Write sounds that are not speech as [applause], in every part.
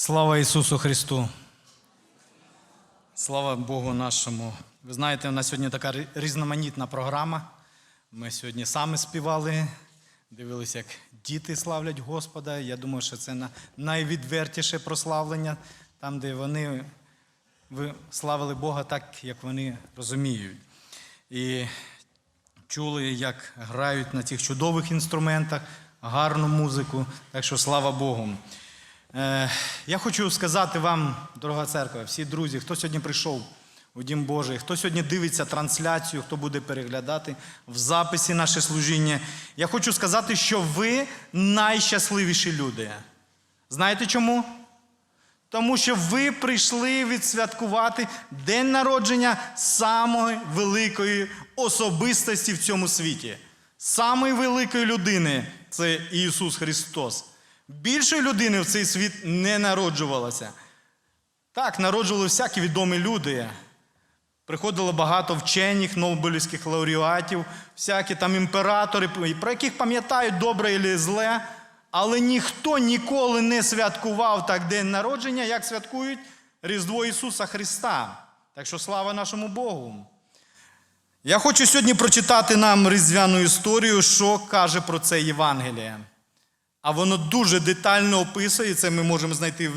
Слава Ісусу Христу! Слава Богу нашому. Ви знаєте, у нас сьогодні така різноманітна програма. Ми сьогодні самі співали, дивилися, як діти славлять Господа. Я думаю, що це найвідвертіше прославлення, там, де вони славили Бога так, як вони розуміють. І чули, як грають на цих чудових інструментах, гарну музику. Так що слава Богу. Е, я хочу сказати вам, дорога церква, всі друзі, хто сьогодні прийшов у Дім Божий, хто сьогодні дивиться трансляцію, хто буде переглядати в записі наше служіння. Я хочу сказати, що ви найщасливіші люди. Знаєте чому? Тому що ви прийшли відсвяткувати день народження самої великої особистості в цьому світі. Самої великої людини це Ісус Христос. Більшої людини в цей світ не народжувалося. Так, народжували всякі відомі люди. Приходило багато вчених, Нобелівських лауреатів, всякі там імператори, про яких пам'ятають добре і зле, але ніхто ніколи не святкував так день народження, як святкують Різдво Ісуса Христа. Так що слава нашому Богу. Я хочу сьогодні прочитати нам різдвяну історію, що каже про це Євангеліє. А воно дуже детально описує, це ми можемо знайти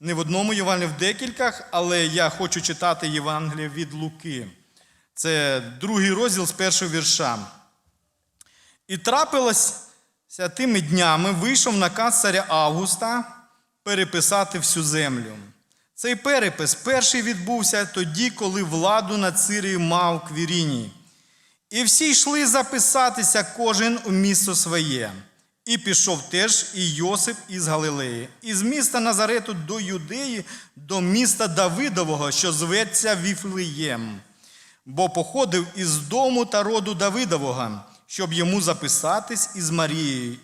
не в одному Євангелії, в декількох, але я хочу читати Євангеліє від Луки. Це другий розділ з першого вірша. І трапилося тими днями, вийшов наказ царя Августа переписати всю землю. Цей перепис перший відбувся тоді, коли владу над Сирією мав Квіріній. І всі йшли записатися кожен у місто своє. І пішов теж і Йосип із Галилеї, із міста Назарету до Юдеї, до міста Давидового, що зветься Віфлеєм, бо походив із дому та роду Давидового, щоб йому записатись із Марією,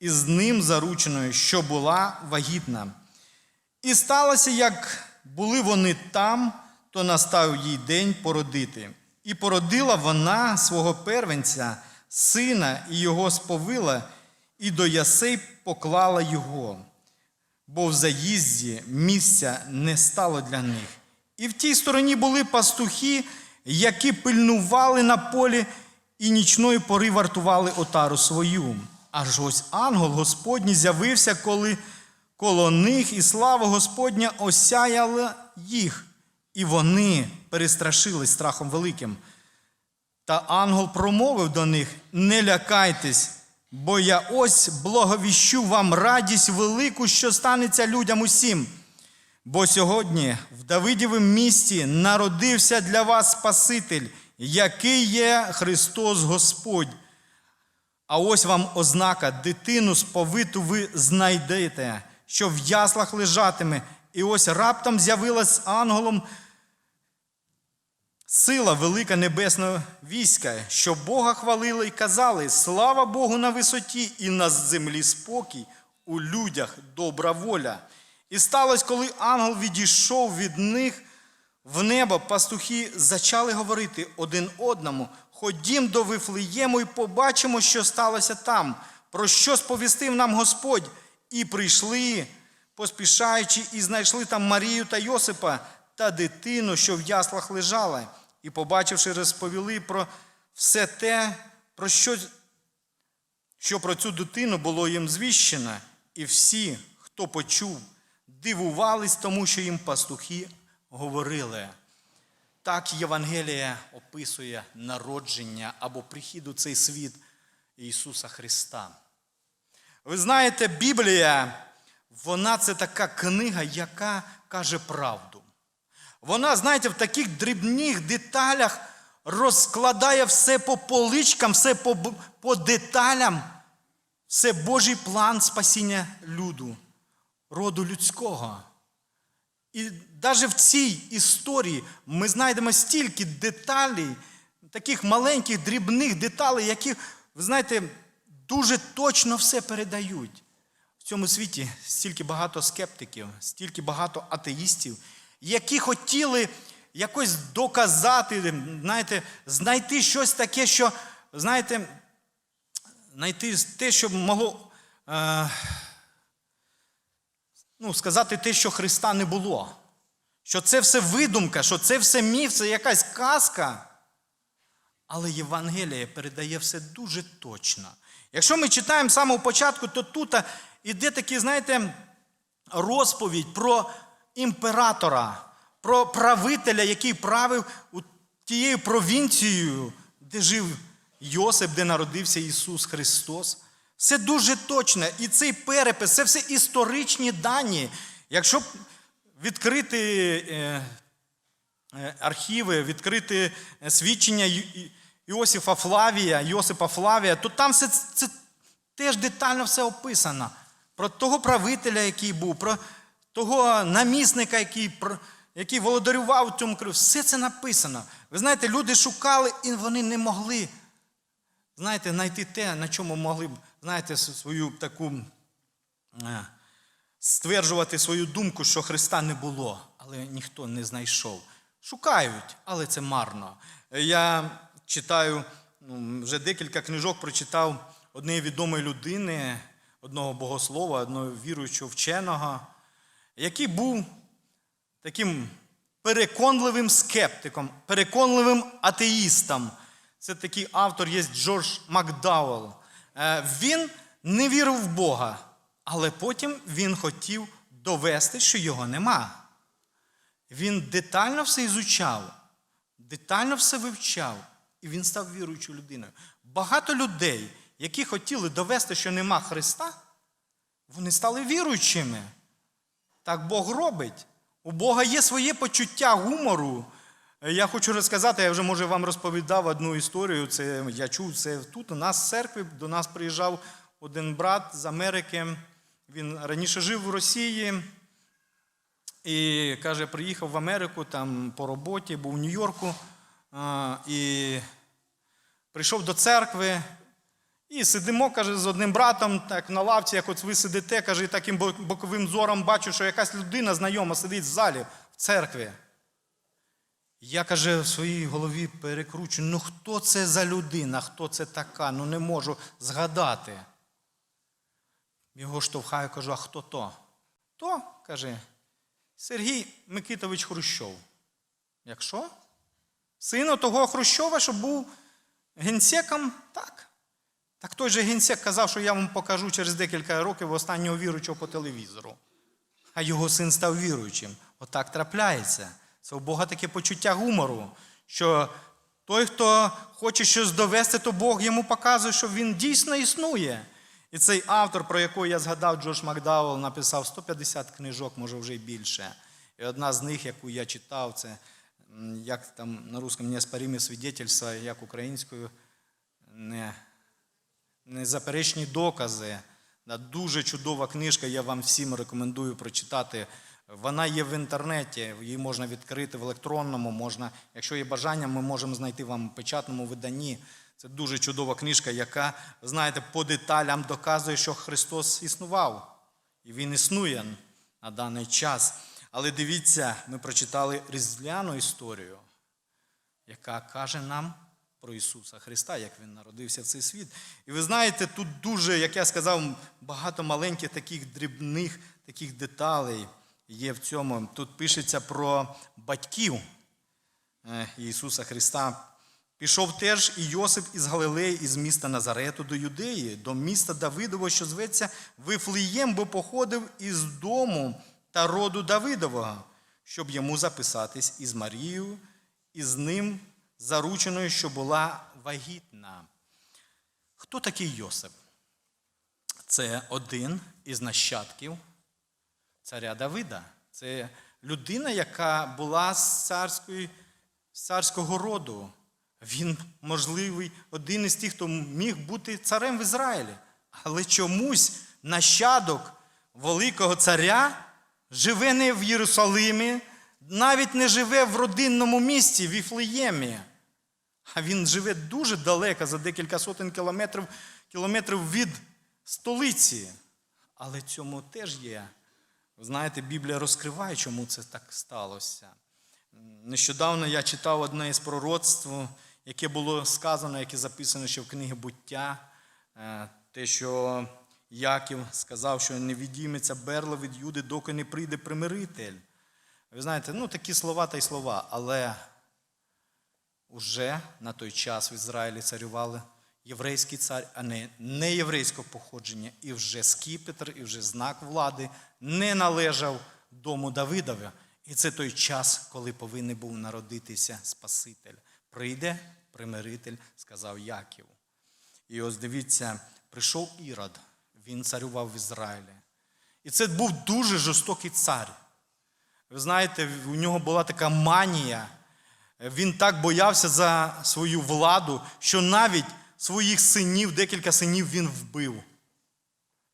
із ним зарученою, що була вагітна. І сталося, як були вони там, то настав їй день породити. І породила вона свого первенця, сина, і його сповила, і до ясей поклала його, бо в заїзді місця не стало для них. І в тій стороні були пастухи, які пильнували на полі і нічної пори вартували отару свою. Аж ось ангел Господній з'явився, коли коло них, і слава Господня осяяла їх, і вони перестрашились страхом великим. Та ангел промовив до них: Не лякайтесь, бо я ось благовіщу вам радість велику, що станеться людям усім. Бо сьогодні в Давидівім місті народився для вас Спаситель, який є Христос Господь. А ось вам ознака, дитину сповиту ви знайдете, що в яслах лежатиме. І ось раптом з'явилась ангелом сила велика небесного війська, що Бога хвалили і казали: слава Богу на висоті і на землі спокій, у людях добра воля. І сталося, коли ангел відійшов від них в небо, пастухи зачали говорити один одному: ходім до Вифлеєму і побачимо, що сталося там, про що сповістив нам Господь. І прийшли, поспішаючи, і знайшли там Марію та Йосипа та дитину, що в яслах лежала, і, побачивши, розповіли про все те, про що, що про цю дитину було їм звіщено. І всі, хто почув, дивувались тому, що їм пастухи говорили. Так Євангелія описує народження або прихід у цей світ Ісуса Христа. Ви знаєте, Біблія, вона це така книга, яка каже правду. Вона, знаєте, в таких дрібних деталях розкладає все по поличкам, все по, по деталям, все Божий план спасіння люду, роду людського. І навіть в цій історії ми знайдемо стільки деталей, таких маленьких, дрібних деталей, які, ви знаєте, дуже точно все передають. В цьому світі стільки багато скептиків, стільки багато атеїстів, які хотіли якось доказати, знаєте, знайти щось таке, що, знаєте, знайти те, що могло. Е, ну, сказати те, що Христа не було. Що це все видумка, що це все міф, це якась казка. Але Євангеліє передає все дуже точно. Якщо ми читаємо з самого початку, то тут іде такий, знаєте, розповідь про імператора, про правителя, який правив тією провінцією, де жив Йосип, де народився Ісус Христос. Все дуже точно. І цей перепис це все історичні дані. Якщо відкрити е, е, архіви, відкрити е, свідчення Іосифа Флавія, Йосипа Флавія, то там все це, це теж детально все описано. Про того правителя, який був, про того намісника, який, який володарював цьому краю. Все це написано. Ви знаєте, люди шукали, і вони не могли знаєте, знайти те, на чому могли б, знаєте, свою таку е, стверджувати свою думку, що Христа не було, але ніхто не знайшов. Шукають, але це марно. Я читаю, ну, вже декілька книжок прочитав однієї відомої людини, одного богослова, одного віруючого вченого, який був таким переконливим скептиком, переконливим атеїстом. Це такий автор є Джордж Макдауелл. Е, Він не вірив в Бога, але потім він хотів довести, що його нема. Він детально все ізучав, детально все вивчав, і він став віруючою людиною. Багато людей, які хотіли довести, що нема Христа, вони стали віруючими. Так Бог робить. У Бога є своє почуття гумору. Я хочу розказати, я вже може вам розповідав одну історію. Це я чув це тут. У нас в церкві до нас приїжджав один брат з Америки. Він раніше жив в Росії і каже, приїхав в Америку там по роботі, був в Нью-Йорку. І прийшов до церкви. І сидимо, каже, з одним братом, так на лавці, як от ви сидите, каже, і таким боковим зором бачу, що якась людина знайома сидить в залі, в церкві. Я, каже, в своїй голові перекручую, ну хто це за людина, хто це така, ну не можу згадати. Його штовхаю, кажу, а хто то? То, каже, Сергій Микитович Хрущов. Якщо? Син того Хрущова, що був генсеком, так. Так той же генсек казав, що я вам покажу через декілька років останнього віруючого по телевізору. А його син став віруючим. Отак трапляється. Це у Бога таке почуття гумору, що той, хто хоче щось довести, то Бог йому показує, що він дійсно існує. І цей автор, про якого я згадав, Джош Макдауелл, написав 150 книжок, може вже й більше. І одна з них, яку я читав, це як там на русском неоспоримі свідетельства, як українською не незаперечні докази. Дуже чудова книжка, я вам всім рекомендую прочитати. Вона є в інтернеті, її можна відкрити в електронному, можна, якщо є бажання, ми можемо знайти вам в печатному виданні. Це дуже чудова книжка, яка, знаєте, по деталям доказує, що Христос існував. І Він існує на даний час. Але дивіться, ми прочитали різдвяну історію яка каже нам про Ісуса Христа, як Він народився в цей світ. І ви знаєте, тут дуже, як я сказав, багато маленьких таких дрібних таких деталей є в цьому. Тут пишеться про батьків е, Ісуса Христа. Пішов теж і Йосип із Галилеї, із міста Назарету до Юдеї, до міста Давидового, що зветься Вифлеєм, бо походив із дому та роду Давидового, щоб йому записатись із Марією, і з ним зарученою, що була вагітна. Хто такий Йосип? Це один із нащадків царя Давида. Це людина, яка була з царської, царського роду. Він, можливий, один із тих, хто міг бути царем в Ізраїлі. Але чомусь нащадок великого царя живе не в Єрусалимі, навіть не живе в родинному місті, в Іфлеємі. А він живе дуже далеко, за декілька сотень кілометрів, кілометрів від столиці. Але цьому теж є. Знаєте, Біблія розкриває, чому це так сталося. Нещодавно я читав одне із пророцтв, яке було сказано, яке записано ще в книгі буття, е, те, що Яків сказав, що не відійметься берло від Юди, доки не прийде примиритель. Ви знаєте, ну такі слова та й слова, але уже на той час в Ізраїлі царювали єврейський цар, а не неєврейського походження, і вже скіпетр, і вже знак влади не належав дому Давидові. І це той час, коли повинен був народитися Спаситель. Прийде примиритель, сказав Яків. І ось дивіться, прийшов Ірод, він царював в Ізраїлі. І це був дуже жорстокий цар. Ви знаєте, у нього була така манія. Він так боявся за свою владу, що навіть своїх синів, декілька синів він вбив.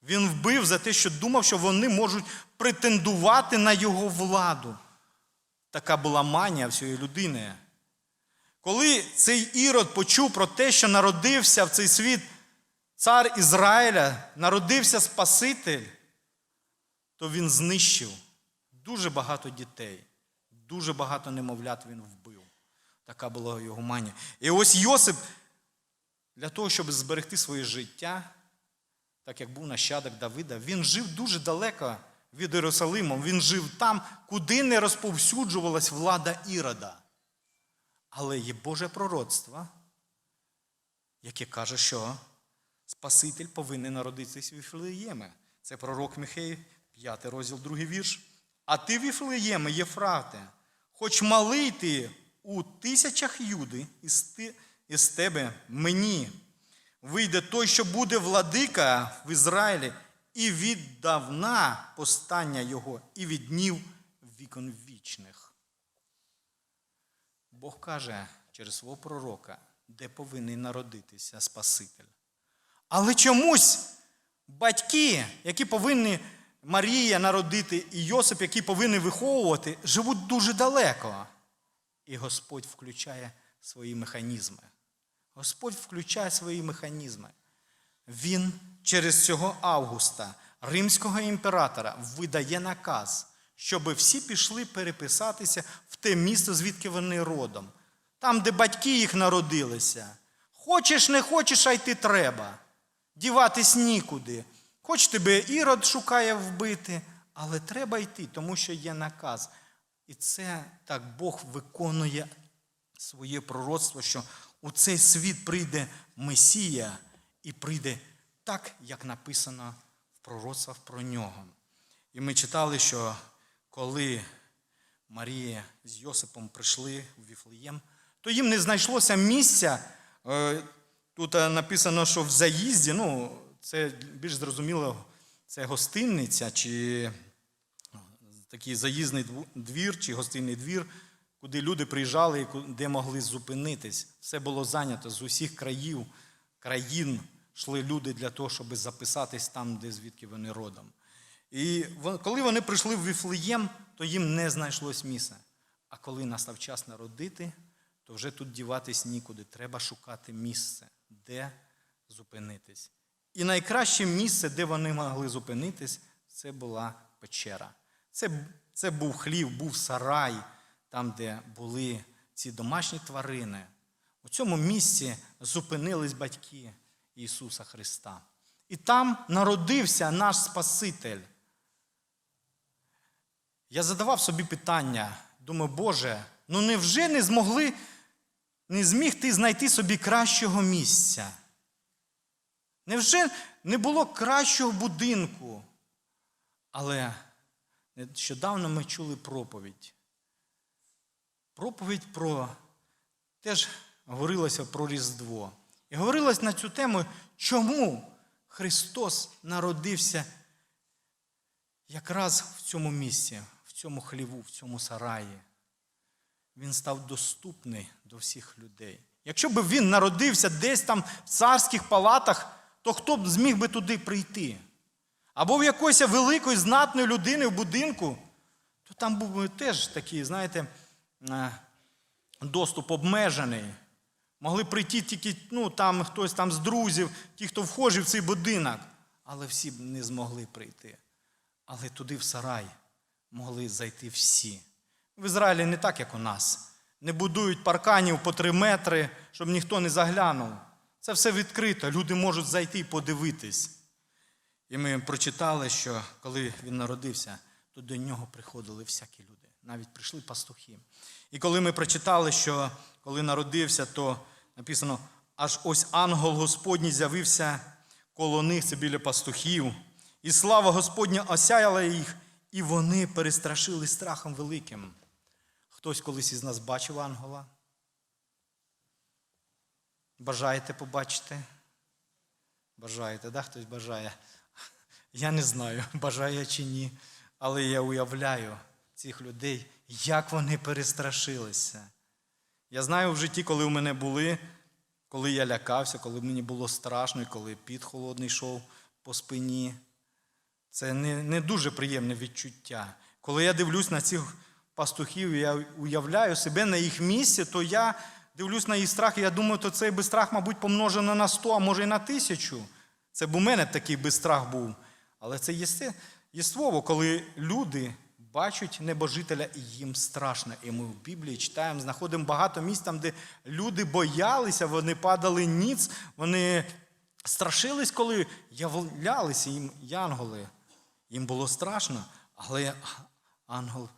Він вбив за те, що думав, що вони можуть претендувати на його владу. Така була манія всієї людини. Коли цей Ірод почув про те, що народився в цей світ цар Ізраїля, народився Спаситель, то він знищив дуже багато дітей, дуже багато немовлят він вбив. Така була його манія. І ось Йосип для того, щоб зберегти своє життя, так як був нащадок Давида, він жив дуже далеко від Єрусалиму. Він жив там, куди не розповсюджувалась влада Ірода. Але є Боже пророцтво, яке каже, що Спаситель повинен народитися в Віфлеємі. Це пророк Михей, 5 розділ, 2 вірш. А ти, Віфлеєме, Єфрате, хоч малий ти у тисячах юди, із, тебе мені вийде той, що буде владика в Ізраїлі, і віддавна постання його, і від днів вікон вічних. Бог каже через свого пророка, де повинен народитися Спаситель. Але чомусь батьки, які повинні Марія народити і Йосип, які повинні виховувати, живуть дуже далеко. І Господь включає свої механізми. Господь включає свої механізми. Він через цього Августа, римського імператора, видає наказ, щоб всі пішли переписатися в те місто, звідки вони родом, там, де батьки їх народилися. Хочеш, не хочеш, а йти треба. Діватись нікуди. Хоч тебе ірод шукає вбити, але треба йти, тому що є наказ. І це так Бог виконує своє пророцтво, що у цей світ прийде Месія і прийде так, як написано в пророцтвах про нього. І ми читали, що коли Марія з Йосипом прийшли в Віфлеєм, то їм не знайшлося місця. Е, Тут е, написано, що в заїзді, ну, це більш зрозуміло, це гостинниця чи такий заїзний двір чи гостинний двір, куди люди приїжджали і де могли зупинитись. Все було зайнято з усіх країв, країн йшли люди для того, щоб записатись там, де звідки вони родом. І коли вони прийшли в Віфлеєм, то їм не знайшлось місця. А коли настав час народити, то вже тут діватись нікуди. Треба шукати місце, де зупинитись. І найкраще місце, де вони могли зупинитись, це була печера. Це, це був хлів, був сарай, там, де були ці домашні тварини. У цьому місці зупинились батьки Ісуса Христа. І там народився наш Спаситель. Я задавав собі питання, думаю, Боже, ну невже не змогли, не зміг ти знайти собі кращого місця? Невже не було кращого будинку? Але нещодавно ми чули проповідь. Проповідь про теж говорилося про Різдво. І говорилось на цю тему, чому Христос народився якраз в цьому місці, в цьому хліву, в цьому сараї. Він став доступний до всіх людей. Якщо б він народився десь там в царських палатах, то хто б зміг би туди прийти? Або в якоїсь великої знатної людини в будинку, то там був теж такий, знаєте, е, доступ обмежений. Могли прийти тільки ну, там, хтось там з друзів, ті, хто вхожі в цей будинок, але всі б не змогли прийти. Але туди, в сарай, могли зайти всі. В Ізраїлі не так, як у нас. Не будують парканів по три метри, щоб ніхто не заглянув. Це все відкрито. Люди можуть зайти і подивитись. І ми прочитали, що коли він народився, то до нього приходили всякі люди. Навіть прийшли пастухи. І коли ми прочитали, що коли народився, то написано, аж ось ангел Господній з'явився коло них, це біля пастухів, і слава Господня осяяла їх, і вони перестрашили страхом великим. Хтось колись із нас бачив ангела? Бажаєте побачити? Бажаєте, да? Хтось бажає. Я не знаю, [laughs] бажає чи ні, але я уявляю цих людей, як вони перестрашилися. Я знаю в житті, коли в мене були, коли я лякався, коли мені було страшно, і коли під холодний йшов по спині. Це не, не дуже приємне відчуття. Коли я дивлюсь на цих пастухів, я уявляю себе на їх місці, то я дивлюсь на їх страх, і я думаю, то цей би страх, мабуть, помножено на 100, а може і на тисячу. Це б у мене такий би страх був. Але це єствово, коли люди бачать небожителя і їм страшно. І ми в Біблії читаємо, знаходимо багато місць там, де люди боялися, вони падали ніц, вони страшились, коли являлися їм янголи. Їм було страшно, але ангел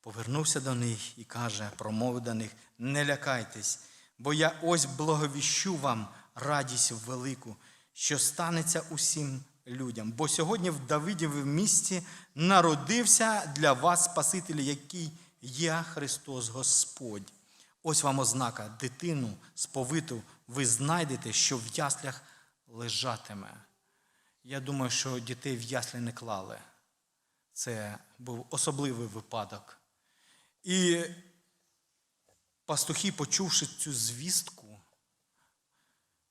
повернувся до них і каже, промовив до них: не лякайтесь, бо я ось благовіщу вам радість велику, що станеться усім людям. Бо сьогодні в Давидіві місті народився для вас Спаситель, який є Христос Господь. Ось вам ознака, дитину сповиту ви знайдете, що в яслях лежатиме. Я думаю, що дітей в яслі не клали. Це був особливий випадок. І пастухи, почувши цю звістку,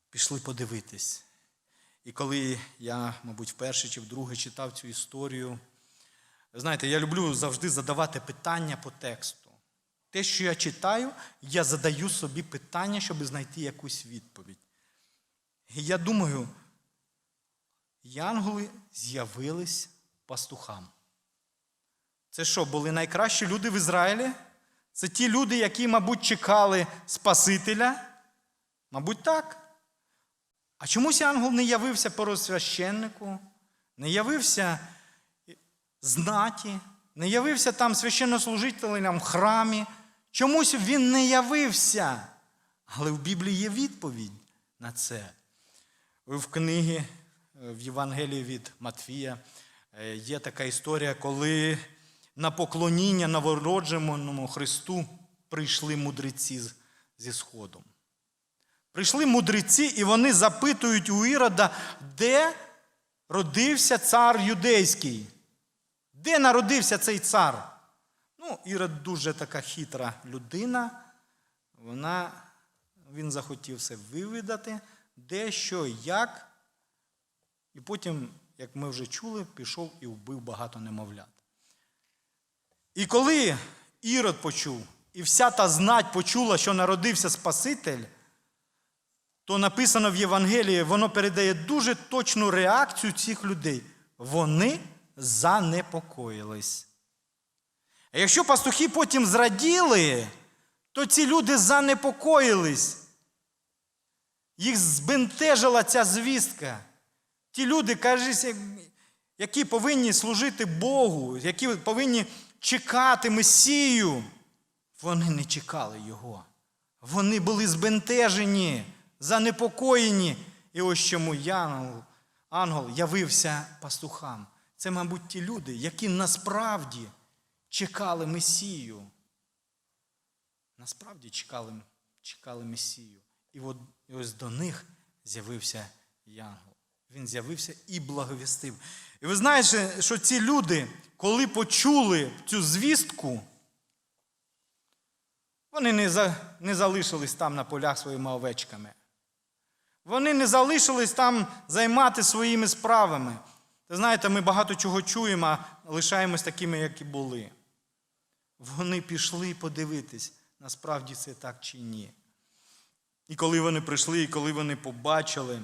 пішли подивитись. І коли я, мабуть, вперше чи вдруге читав цю історію, знаєте, я люблю завжди задавати питання по тексту. Те, що я читаю, я задаю собі питання, щоб знайти якусь відповідь. І я думаю, янголи з'явились пастухам. Це що, були найкращі люди в Ізраїлі? Це ті люди, які, мабуть, чекали Спасителя? Мабуть, так. А чомусь ангел не явився первосвященнику, не явився знаті, не явився там священнослужителям в храмі. Чомусь він не явився. Але в Біблії є відповідь на це. В книгі в Євангелії від Матфія е, є така історія, коли на поклоніння новородженому Христу прийшли мудреці зі Сходом. Прийшли мудреці, і вони запитують у Ірода, де родився цар юдейський. Де народився цей цар? Ну, Ірод дуже така хитра людина. Вона, він захотів все вивідати, де, що, як. І потім, як ми вже чули, пішов і вбив багато немовлят. І коли Ірод почув, і вся та знать почула, що народився Спаситель, то написано в Євангелії, воно передає дуже точну реакцію цих людей. Вони занепокоїлись. А якщо пастухи потім зраділи, то ці люди занепокоїлись. Їх збентежила ця звістка. Ті люди, кажуть, які повинні служити Богу, які повинні чекати Месію, вони не чекали Його. Вони були збентежені, занепокоєні. І ось чому Янгол, ангел явився пастухам. Це, мабуть, ті люди, які насправді чекали Месію. Насправді чекали, чекали Месію. І от і ось до них з'явився Янгол. Він з'явився і благовістив. І ви знаєте, що ці люди, коли почули цю звістку, вони не, за, не залишились там на полях своїми овечками. Вони не залишились там займати своїми справами. Ви знаєте, ми багато чого чуємо, а лишаємось такими, як і були. Вони пішли подивитись, насправді це так чи ні. І коли вони прийшли, і коли вони побачили,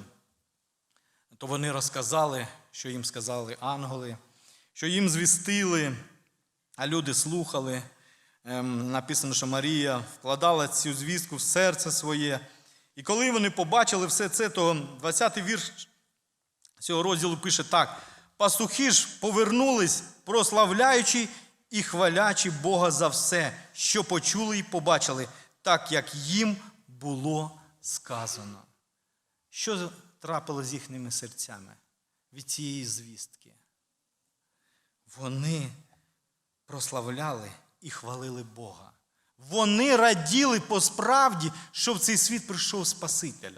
то вони розказали, що їм сказали ангели, що їм звістили, а люди слухали. Ем, написано, що Марія вкладала цю звістку в серце своє. І коли вони побачили все це, то 20-й вірш цього розділу пише так: Пастухи ж повернулись, прославляючи і хвалячи Бога за все, що почули і побачили, так як їм було сказано. Що трапило з їхніми серцями від цієї звістки? Вони прославляли і хвалили Бога. Вони раділи по справді, що в цей світ прийшов Спаситель.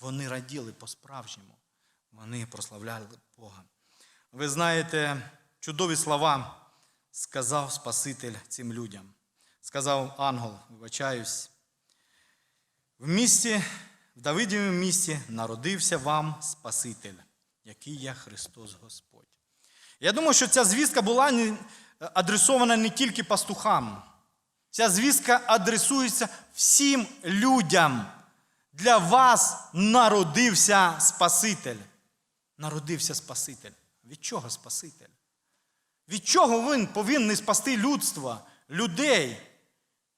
Вони раділи по-справжньому. Вони прославляли Бога. Ви знаєте, чудові слова сказав Спаситель цим людям. Сказав ангел, вибачаюсь. В місті, в Давидівому місті народився вам Спаситель, який є Христос Господь. Я думаю, що ця звістка була адресована не тільки пастухам. Ця звістка адресується всім людям. Для вас народився Спаситель. Народився Спаситель. Від чого Спаситель? Від чого він повинен спасти людство, людей?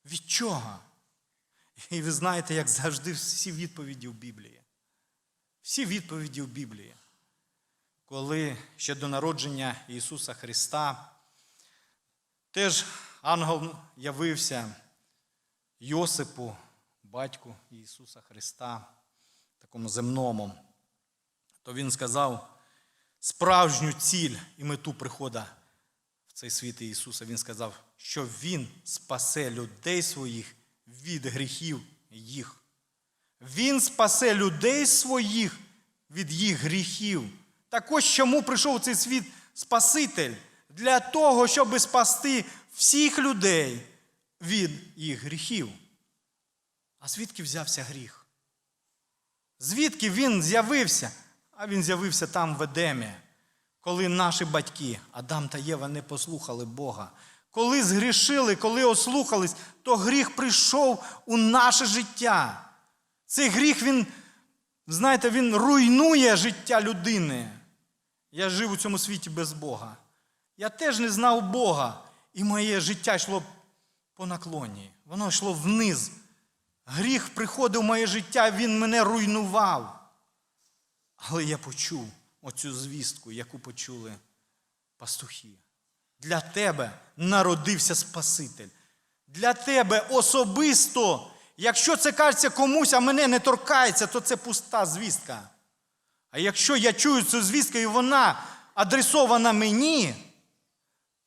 Від чого? І ви знаєте, як завжди, всі відповіді в Біблії. Всі відповіді в Біблії. Коли ще до народження Ісуса Христа, теж ангел явився Йосипу, батьку Ісуса Христа, такому земному, то він сказав справжню ціль і мету прихода в цей світ Ісуса. Він сказав, що Він спасе людей своїх від гріхів їх. Він спасе людей своїх від їх гріхів. Так ось чому прийшов цей світ Спаситель? Для того, щоб спасти всіх людей від їх гріхів. А звідки взявся гріх? Звідки він з'явився? А він з'явився там в Едемі, коли наші батьки, Адам та Єва, не послухали Бога. Коли згрішили, коли ослухались, то гріх прийшов у наше життя. Цей гріх, він, знаєте, він руйнує життя людини. Я жив у цьому світі без Бога. Я теж не знав Бога, і моє життя йшло по наклоні. Воно йшло вниз. Гріх приходив в моє життя, він мене руйнував. Але я почув оцю звістку, яку почули пастухи. Для тебе народився Спаситель. Для тебе особисто. Якщо це кажеться комусь, а мене не торкається, то це пуста звістка. А якщо я чую цю звістку і вона адресована мені,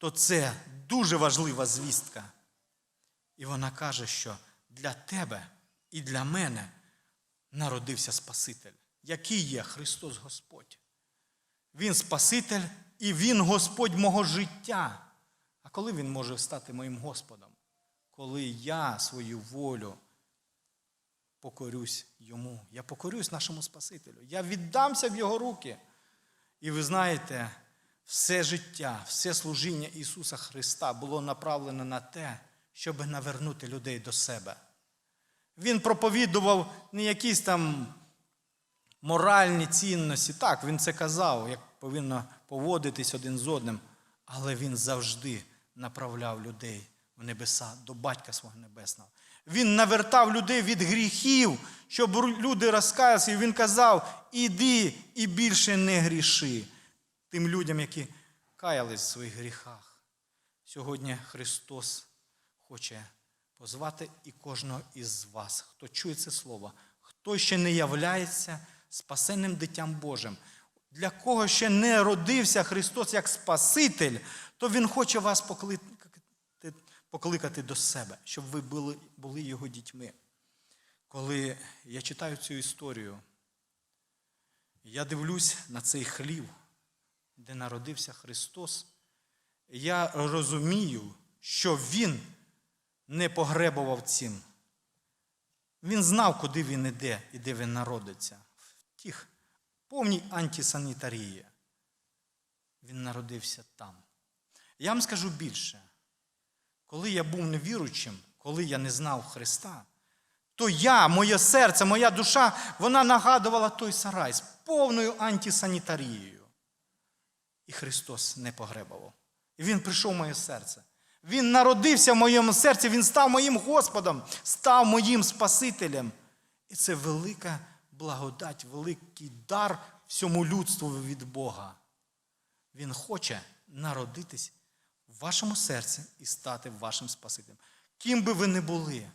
то це дуже важлива звістка. І вона каже, що для тебе і для мене народився Спаситель, який є Христос Господь. Він Спаситель і Він Господь мого життя. А коли Він може стати моїм Господом? Коли я свою волю покорюсь йому. Я покорюсь нашому Спасителю. Я віддамся в Його руки. І ви знаєте, все життя, все служіння Ісуса Христа було направлено на те, щоб навернути людей до себе. Він проповідував не якісь там моральні цінності. Так, він це казав, як повинно поводитись один з одним, але він завжди направляв людей в небеса до Батька свого Небесного. Він навертав людей від гріхів, щоб люди розкаялися. Він казав: іди і більше не гріши тим людям, які каялись в своїх гріхах. Сьогодні Христос хоче позвати і кожного із вас, хто чує це слово, хто ще не являється спасенним дитям Божим. Для кого ще не родився Христос як Спаситель, то Він хоче вас покликати, покликати до себе, щоб ви були, були Його дітьми. Коли я читаю цю історію, я дивлюсь на цей хлів, де народився Христос, я розумію, що Він не погребував цим. Він знав, куди він іде і де він народиться. В тих повній антисанітарії. Він народився там. Я вам скажу більше. Коли я був невіруючим, коли я не знав Христа, то я, моє серце, моя душа, вона нагадувала той сарай з повною антисанітарією. І Христос не погребував. І Він прийшов в моє серце. Він народився в моєму серці, Він став моїм Господом, став моїм Спасителем. І це велика благодать, великий дар всьому людству від Бога. Він хоче народитись в вашому серці і стати вашим Спасителем. Ким би ви не були.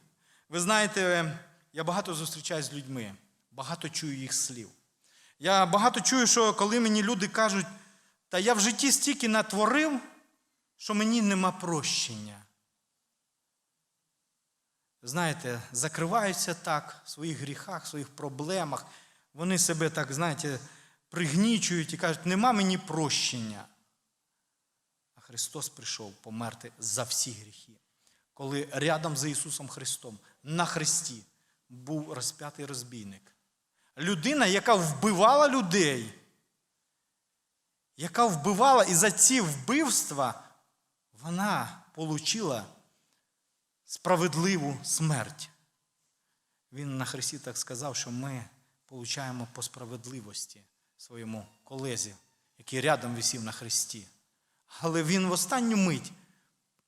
Ви знаєте, я багато зустрічаюсь з людьми, багато чую їх слів. Я багато чую, що коли мені люди кажуть, та я в житті стільки натворив, що мені нема прощення. Знаєте, закриваються так в своїх гріхах, в своїх проблемах. Вони себе так, знаєте, пригнічують і кажуть, нема мені прощення. А Христос прийшов померти за всі гріхи. Коли рядом з Ісусом Христом на хресті був розп'ятий розбійник. Людина, яка вбивала людей, яка вбивала і за ці вбивства вона отримала справедливу смерть. Він на хресті так сказав, що ми получаємо по справедливості своєму колезі, який рядом висів на хресті. Але він в останню мить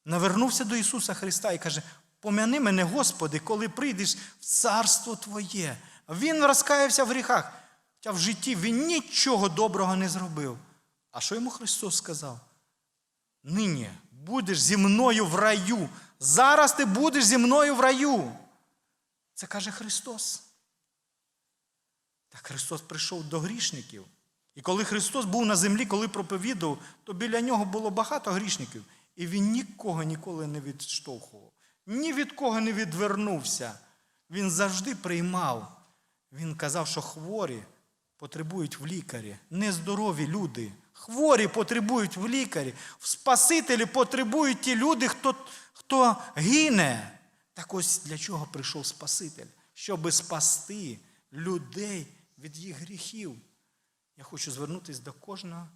навернувся до Ісуса Христа і каже: Пом'яни мене, Господи, коли прийдеш в царство Твоє. Він розкаявся в гріхах. Хоча в житті він нічого доброго не зробив. А що йому Христос сказав? Нині будеш зі мною в раю. Зараз ти будеш зі мною в раю. Це каже Христос. Так Христос прийшов до грішників. І коли Христос був на землі, коли проповідував, то біля нього було багато грішників. І він нікого ніколи не відштовхував, ні від кого не відвернувся. Він завжди приймав. Він казав, що хворі потребують в лікарі. Нездорові люди. Хворі потребують в лікарі. В Спасителі потребують ті люди, хто, хто гине. Так ось для чого прийшов Спаситель? Щоби спасти людей від їх гріхів. Я хочу звернутися до кожного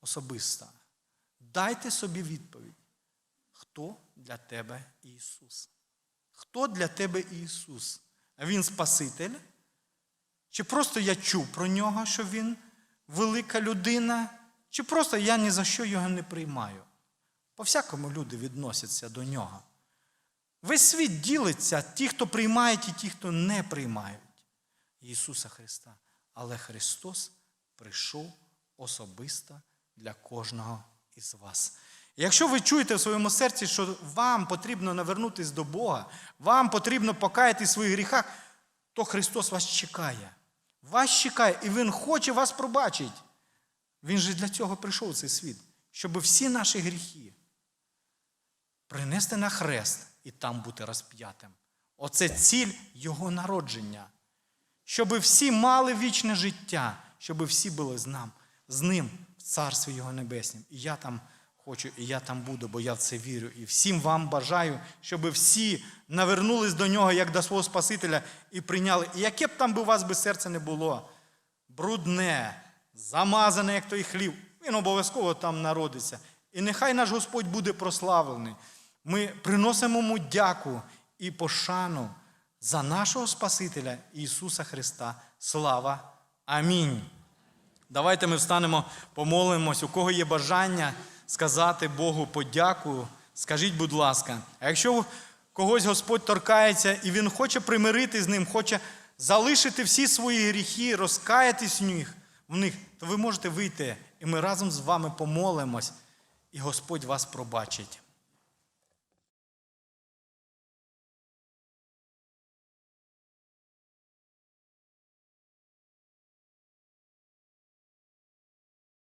особисто. Дайте собі відповідь. Хто для тебе Ісус? Хто для тебе Ісус? Він Спаситель? Чи просто я чув про нього, що Він велика людина? Чи просто я ні за що його не приймаю? По-всякому люди відносяться до нього. Весь світ ділиться, ті, хто приймають, і ті, хто не приймають Ісуса Христа. Але Христос прийшов особисто для кожного із вас. Якщо ви чуєте в своєму серці, що вам потрібно навернутися до Бога, вам потрібно покаяти в своїх гріхах, то Христос вас чекає. Вас чекає, і Він хоче вас пробачити. Він же для цього прийшов в цей світ, щоб всі наші гріхи принести на хрест і там бути розп'ятим. Оце ціль Його народження. Щоб всі мали вічне життя, щоб всі були з нам, з ним в Царстві Його Небеснім. І я там хочу, і я там буду, бо я в це вірю. І всім вам бажаю, щоб всі навернулись до нього, як до свого Спасителя, і прийняли. І яке б там би у вас би серце не було, брудне, замазане, як той хлів, він обов'язково там народиться. І нехай наш Господь буде прославлений. Ми приносимо йому дяку і пошану за нашого Спасителя Ісуса Христа. Слава! Амінь. Давайте ми встанемо, помолимось. У кого є бажання сказати Богу подяку, скажіть, будь ласка. А якщо когось Господь торкається і Він хоче примирити з ним, хоче залишити всі свої гріхи, розкаятись в них, в них, то ви можете вийти, і ми разом з вами помолимось, і Господь вас пробачить.